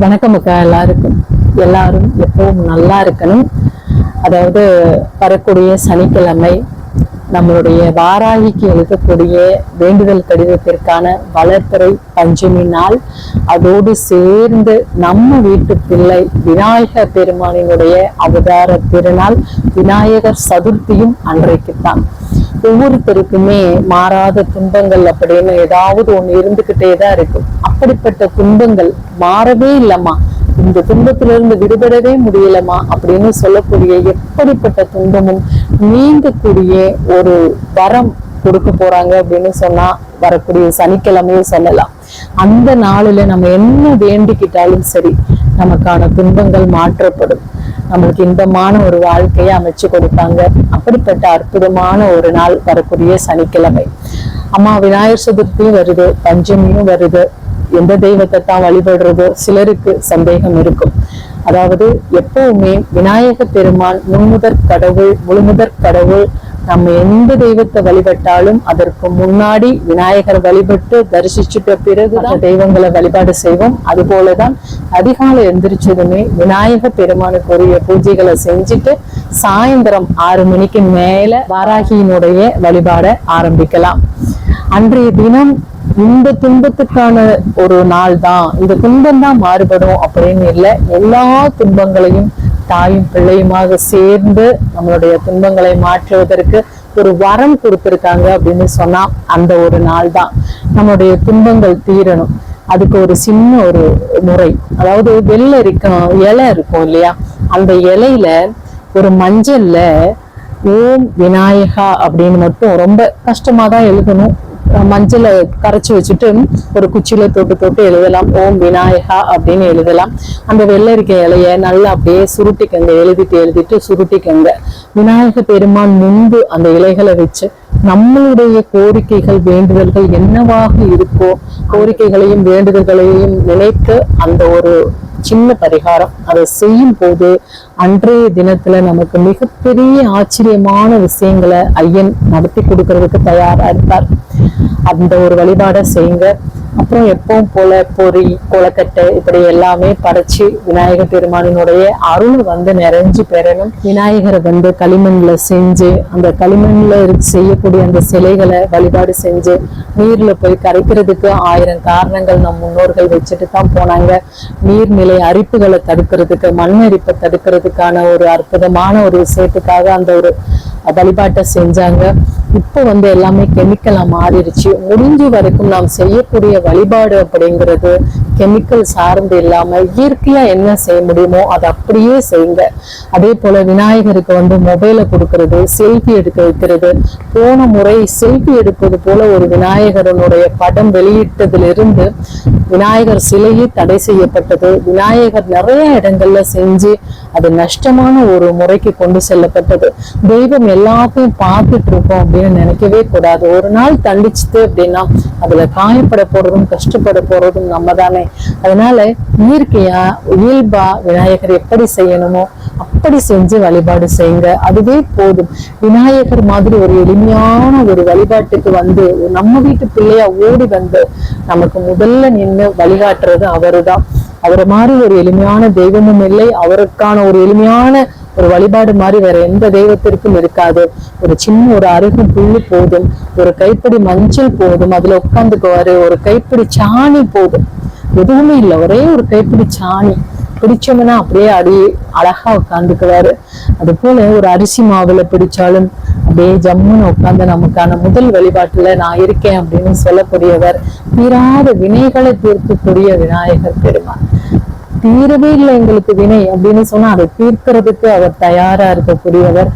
வணக்கம் அக்கா எல்லாருக்கும். எல்லாரும் எப்பவும் நல்லா இருக்கணும். அதாவது வரக்கூடிய சனிக்கிழமை நம்மளுடைய வாராகிக்கு எழுதக்கூடிய வேண்டுதல் கடிதத்திற்கான வளர்த்துறை பஞ்சமி நாள். அதோடு சேர்ந்து நம்ம வீட்டு பிள்ளை விநாயகர் பெருமானினுடைய அவதார திருநாள் விநாயகர் சதுர்த்தியும் அன்றைக்குத்தான். ஒவ்வொருத்தருக்குமே மாறாத துன்பங்கள் அப்படின்னு ஏதாவது ஒண்ணு இருந்துகிட்டே தான் இருக்கும். அப்படிப்பட்ட துன்பங்கள் மாறவே இல்லம்மா. இந்த துன்பத்திலிருந்து விடுபடவே முடியலமா அப்படின்னு சொல்லக்கூடிய எப்படிப்பட்ட துன்பமும் நீங்கக்கூடிய ஒரு வரம் கொடுக்க போறாங்க அப்படின்னு சொன்னா வரக்கூடிய சனிக்கிழமையும் சொல்லலாம். அந்த நாளில நம்ம என்ன வேண்டிக்கிட்டாலும் சரி நமக்கான துன்பங்கள் மாற்றப்படும். நம்மளுக்கு இன்பமான ஒரு வாழ்க்கையை அமைச்சு கொடுப்பாங்க. அப்படிப்பட்ட அற்புதமான ஒரு நாள் வரக்கூடிய சனிக்கிழமை. அம்மா விநாயகர் சதுர்த்தியும் வருது பஞ்சமியும் வருது. எந்த தெய்வத்தை தான் வழிபடுறதோ சிலருக்கு சந்தேகம் இருக்கும். அதாவது எப்பவுமே விநாயக பெருமான் முன்முதற் கடவுள் முழுமுதற் கடவுள் நம்ம எந்த தெய்வத்தை வழிபட்டாலும் அதற்கு முன்னாடி விநாயகர் வழிபட்டு தரிசிச்சுட்ட பிறகு தெய்வங்களை வழிபாடு செய்வோம். அது போலதான் அதிகாலை எந்திரிச்சதுமே விநாயக பெருமானுக்குரிய பூஜைகளை செஞ்சுட்டு சாயந்தரம் ஆறு மணிக்கு மேல வாராகியினுடைய வழிபாட ஆரம்பிக்கலாம். அன்றைய தினம் இந்த துன்பத்துக்கான ஒரு நாள் தான் இந்த துன்பம் தான் மாறுபடும் அப்படின்னு இல்லை. எல்லா துன்பங்களையும் தாயும் பிள்ளையுமாக சேர்ந்து நம்மளுடைய துன்பங்களை மாற்றுவதற்கு ஒரு வரம் கொடுத்துருக்காங்க அப்படின்னு சொன்னா அந்த ஒரு நாள் தான் நம்மளுடைய துன்பங்கள் தீரணும். அதுக்கு ஒரு சின்ன ஒரு முறை. அதாவது வெள்ளை இருக்கும் இலை இருக்கும் இல்லையா? அந்த இலையில ஒரு மஞ்சள்ல ஓம் விநாயகா அப்படின்னு மட்டும் ரொம்ப கஷ்டமா தான் எழுதணும். மஞ்சளை கரைச்சி வச்சுட்டு ஒரு குச்சியில தொட்டு தொட்டு எழுதலாம். ஓம் விநாயகா அப்படின்னு எழுதலாம். அந்த வெள்ளரிக்க இலைய நல்லா அப்படியே சுருட்டிக்கங்க எழுதிட்டு எழுதிட்டு சுருட்டிக்கங்க. விநாயக பெருமான் முன்பு அந்த இலைகளை வச்சு நம்மளுடைய கோரிக்கைகள் வேண்டுதல்கள் என்னவாக இருக்கோ கோரிக்கைகளையும் வேண்டுதல்களையும் நினைத்து அந்த ஒரு சின்ன பரிகாரம் அதை செய்யும் போது அன்றைய தினத்துல நமக்கு மிகப்பெரிய ஆச்சரியமான விஷயங்களை ஐயன் நடத்தி கொடுக்கறதுக்கு தயாரா இருப்பார். அந்த ஒரு வழிபாடை செய்யுங்க. அப்புறம் எப்பவும் போல பொறி கொலக்கட்டை இப்படி எல்லாமே படைச்சு விநாயகர் பெருமானினுடைய அருள் வந்து நிறைஞ்சு பெறணும். விநாயகரை வந்து களிமண்ல செஞ்சு அந்த களிமண்ல இருக்கு செய்யக்கூடிய அந்த சிலைகளை வழிபாடு செஞ்சு நீர்ல போய் கரைக்கிறதுக்கு ஆயிரம் காரணங்கள் நம் முன்னோர்கள் வச்சுட்டு தான் போனாங்க. நீர்நிலை அரிப்புகளை தடுக்கிறதுக்கு மண் அரிப்பை தடுக்கிறதுக்கான ஒரு அற்புதமான ஒரு விஷயத்துக்காக அந்த ஒரு வழிபாட்டை செஞ்சாங்க. இப்போ வந்து எல்லாமே கெமிக்கலாக மாறிடுச்சு. முடிஞ்ச வரைக்கும் நாம் செய்யக்கூடிய வழிபாடு அப்படிங்கிறது கெமிக்கல் சார்ந்து இல்லாம இயற்கையா என்ன செய்ய முடியுமோ அதை அப்படியே செய்யுங்க. அதே போல் விநாயகருக்கு வந்து மொபைலை கொடுக்கறது செல்ஃபி எடுக்க வைக்கிறது. போன முறை செல்ஃபி எடுப்பது போல ஒரு விநாயகரனுடைய படம் வெளியிட்டதிலிருந்து விநாயகர் சிலையே தடை செய்யப்பட்டது. விநாயகர் நிறைய இடங்கள்ல செஞ்சு அது நஷ்டமான ஒரு முறைக்கு கொண்டு செல்லப்பட்டது. தெய்வம் எல்லாத்தையும் பார்த்துட்டு இருக்கோம் அப்படின்னு நினைக்கவே கூடாது. ஒரு நாள் தண்டிச்சுது அப்படின்னா அதுல காயப்பட போறதும் கஷ்டப்பட போறதும் நம்ம தானே அதனால இயற்கையா இயல்பா விநாயகர் எப்படி செய்யணுமோ அப்படி செஞ்சு வழிபாடு செய்யுங்க. அதுவே போதும். விநாயகர் மாதிரி ஒரு எளிமையான ஒரு வழிபாட்டுக்கு வந்து நம்ம வீட்டு பிள்ளையா ஓடி வந்து நமக்கு முதல்ல நின்று வழிகாட்டுறது அவருதான். அவரை மாதிரி ஒரு எளிமையான தெய்வமும் இல்லை. அவருக்கான ஒரு எளிமையான ஒரு வழிபாடு மாதிரி வேற எந்த தெய்வத்திற்கும் இருக்காது. ஒரு சின்ன ஒரு அருகு புல்லு போதும். ஒரு கைப்பிடி மஞ்சள் போதும். அதுல உட்காந்துக்குவாரு ஒரு கைப்பிடி சாணி போதும். எதுவுமே இல்லை. ஒரே ஒரு கைப்பிடி சாணி. பிடிச்சோம்னா அப்படியே அடி அழகா உட்காந்துக்குவாரு அது போல ஒரு அரிசி மாவுல பிடிச்சாலும் அப்படியே ஜம்முன்னு உட்கார்ந்து நமக்கான முதல் வழிபாட்டுல நான் இருக்கேன் அப்படின்னு சொல்லக்கூடியவர் தீராத வினைகளை தீர்க்கக்கூடிய விநாயகர் பெருமான். தீரவே இல்லை எங்களுக்கு வினை அப்படின்னு சொன்னா அதை தீர்க்கிறதுக்கு அவர் தயாரா இருக்கக்கூடியவர்.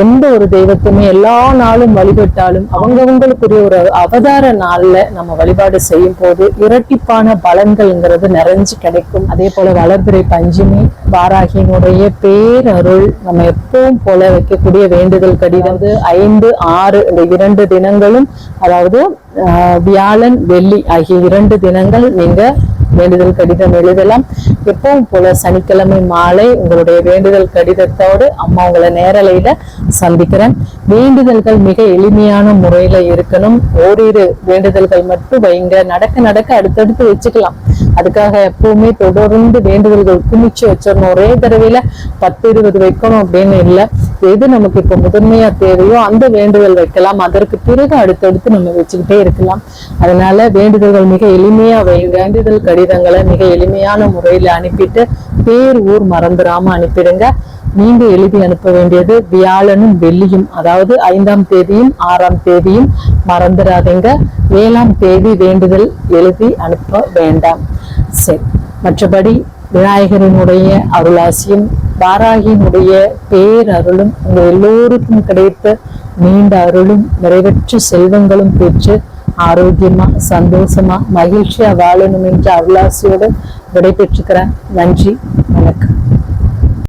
எந்த ஒரு தெய்வத்தையுமே எல்லா நாளும் வழிபட்டாலும் அவங்கவங்களுக்குரிய ஒரு அவதார நாள்ல நம்ம வழிபாடு செய்யும் போது இரட்டிப்பான பலன்கள்ங்கிறது நிறைஞ்சு கிடைக்கும். அதே போல வளர்பிறை பஞ்சுமி வாராகியினுடைய பேரருள் நம்ம எப்பவும் போல வைக்கக்கூடிய வேண்டுதல் கடிதம். ஐந்து ஆறு இந்த இரண்டு தினங்களும் அதாவது வியாழன் வெள்ளி ஆகிய இரண்டு தினங்கள் நீங்க வேண்டுதல் கடிதம் எழுதலாம். எப்பவும் போல சனிக்கிழமை மாலை உங்களுடைய வேண்டுதல் கடிதத்தோடு அம்மா உங்களை நேரலையில சந்திக்கிறேன். வேண்டுதல்கள் மிக எளிமையான முறையில இருக்கணும். ஓரிரு வேண்டுதல்கள் மட்டும் வைங்க. நடக்க நடக்க அடுத்தடுத்து வச்சுக்கலாம். அதுக்காக எப்பவுமே தொடர்ந்து வேண்டுதல்கள் குமிச்சு வச்சிடணும். ஒரே தடவையில பத்து இருபது வைக்கணும் அப்படின்னு இல்லை. எது நமக்கு இப்போ முதன்மையா தேவையோ அந்த வேண்டுதல் வைக்கலாம். அதற்கு பிறகு அடுத்தடுத்து நம்ம வச்சுக்கிட்டே இருக்கலாம். அதனால வேண்டுதல்கள் மிக எளிமையா வைங்க. வேண்டுதல் கடிதங்களை மிக எளிமையான முறையில அனுப்பிட்டு பேர் ஊர் மறந்துடாம அனுப்பிடுங்க. நீங்க எழுதி அனுப்ப வேண்டியது வியாழனும் வெள்ளியும் அதாவது ஐந்தாம் தேதியும் ஆறாம் தேதியும் மறந்துடாதீங்க. ஏழாம் தேதி வேண்டுதல் எழுதி அனுப்ப வேண்டாம். சரி மற்றபடி விநாயகரினுடைய அருளாசியும் வாராகியினுடைய பேரருளும் உங்கள் எல்லோருக்கும் கிடைத்த நீண்ட அருளும் நிறைவற்ற செல்வங்களும் பெற்று ஆரோக்கியமா சந்தோஷமா மகிழ்ச்சியா வாழணும் என்ற அருளாசியோடு விடைபெற்றுக்கிறேன். நன்றி.